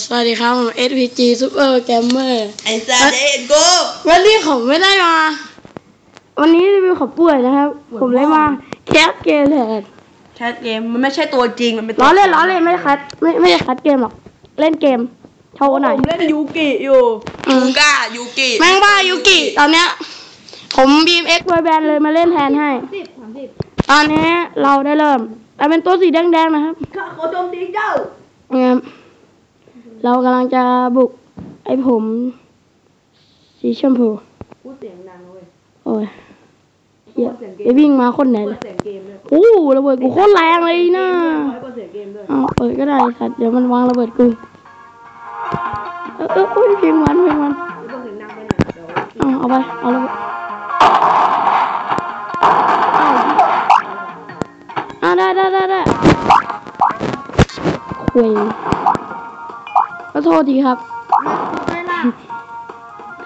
สวัสดีครับผม SPG Super Gamer ไอ้ซาเดนกูวันนี้ผมไม่ได้มา วันนี้รีวิวของป่วยนะครับ ผมเลยมาแคสเกมแทนแคสเกมมันไม่ใช่ตัวจริงมันเป็นล้อเล่นล้อเล่นไม่ได้คัดไม่ไม่ได้คัดเกมหรอก เล่นเกมโชว์หน่อยผมเล่นยูกิอยู่อืมยูก้ายูกิแม่งบ้ายูกิตอนเนี้ย ผมบีมเอ็กซ์บอยแบนด์เลยมาเล่นแทนให้ตอนนี้เราได้เริ่มแต่เป็นตัวสีแดงๆนะครับข้าขอโจมตีเจ้านะครับ เรากำลังจะบุกไอ้ผม สีชมพูพูดเสียงดังเว้ยโอ้ยเหี้ยไปวิ่งมาคนไหนเลยเสียงเกมด้วยโอ้ระเบิดกูโคตรแรงเลยนะร้อยเปอร์เซ็นต์เกมด้วยเอาเปิดก็ได้สัตว์เดี๋ยวมันวางระเบิดกูเออเออโอ้ยเพลงมันเพลงมันไม่ต้องเสียงดังไปหน่อยเดี๋ยวเอาเอาไปเอาระเบิดเอาได้ได้ได้ได้คุยขอ โทษทีครับไม่ล่ะ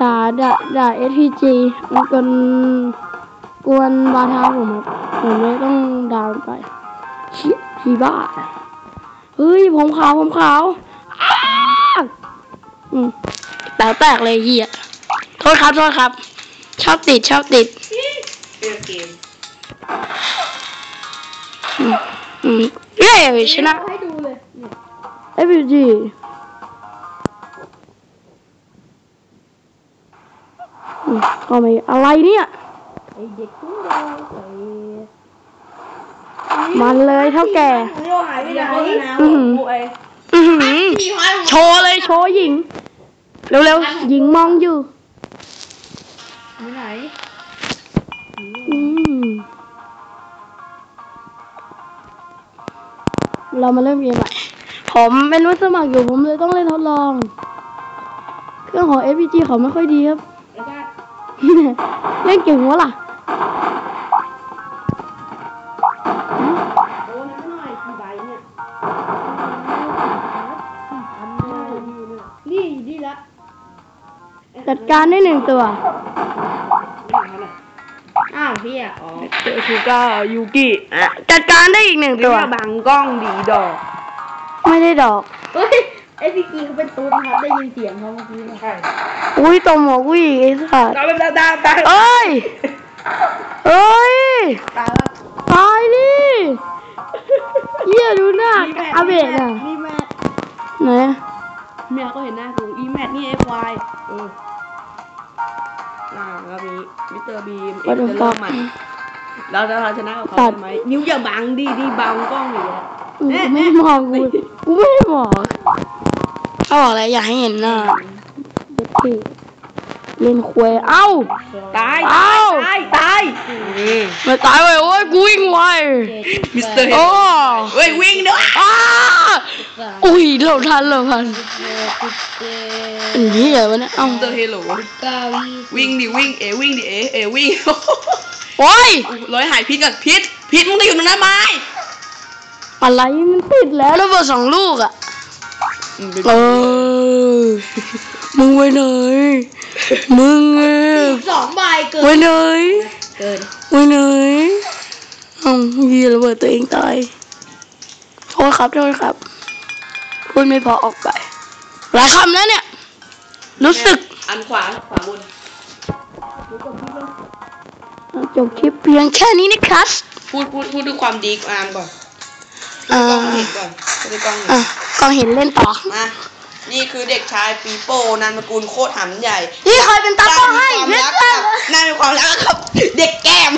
ด่าด่าด่า SPG มันกวนกวนบาทาผมครับผมเลยต้องด่ามันไปชิชีบ้า เฮ้ย ผมขาว ผมขาวอ้าอืมแตกแตกเลยเฮียโทษครับ โทษครับ ชอบติด ชอบติดเล่นเกมอืมอืมเย้ชนะให้ดูเลย SPG อืม เอาไปอะไรเนี่ยมันเลยเท่าแก่โชว์เลยโชว์หญิง เร็วๆหญิงมองอยู่ไหนอืมเรามาเริ่มเกมใหม่ผมเป็นผู้สมัครอยู่ผมเลยต้องเล่นทดลอง เครื่องของ FPG เขาไม่ค่อยดีครับ เล่นเก่งวะล่ะโอ้น้ำหน่อยกี่ใบเนี่ยอันนี้อยู่เนี่ยนี่ดีละจัดการได้หนึ่งตัว อ้าวพี่อะอ๋อคือก็ยูกิอะจัดการได้อีกหนึ่งเรียตักวว่าบังกล้องดีดอก ไม่ได้ดอก เฮ้ย ไอพี่กีเขาเป็นตุ๊ดครับ ได้ยินเสียงเขาเมื่อกี้ใช่ อุ้ยตรงหัวกูอีกไอ้สัสตายตายตายตายเอ้ยเอ้ยตายแล้วตายดิเหี้ยดูหน้าอาเบะน่ะนี่แมทไหนอะเมียก็เห็นหน้ากูอีแมทนี่เอฟวายเอออ่าแล้วมีมิสเตอร์บีมเอ็วักดซ์ฟัเริ่กมใหม่เราจะเราชนะกับเขาตัดได้ไหมนิ้วอย่าบังดิดิบังกล้องอยู่แล้วกูไม่มองกูกูไม่ได้บอกเขาบอกอะไรอยากให้เห็นหน้า เด็กพี่เล่นควยเอ้า ตายเอ้าตายตายนี่ไม่ตายเว้ยโอ้ยกูวิ่งไวมิสเตอร์โอ้เฮ้ยวิ่งด้วยอ้าอุ้ยเราทันเราทันอันนี้เหรอวะเนี่ยเอ้ามิสเตอร์เฮโลวิ่งดิวิ่งเอวิ่งดิเอเอวิ่งโอ้ยร้อยหายพิษก่อนพิษพิษมึงจะอยู่ตรงนั้นไหมอะไรมันติดแล้วระเบิดสองลูกอะ เออ มึงไปไหน มึงเออสองใบเกิไปไหนเกินไปไหนเอ้ายีระเบิดตัวเองตาย โทษครับ โทษครับ พูดไม่พอออกไป หลายคำแล้วเนี่ย รู้สึก อันขวาขวาบนจบคลิปเพียงแค่นี้นะครับ พูดพูดพูดด้วยความดีอามก่อนอ่ากล้องเห็นก่อนพูดด้วยกล้องเห็นอะ กองเห็นเล่นต่อ มา นี่คือเด็กชายปีโป้นามสกุลโคตรหำใหญ่นี่ใครเป็นตากล้องให้นามเพื่มีอความรักกับนามมีความรักกับ เด็กแก้ม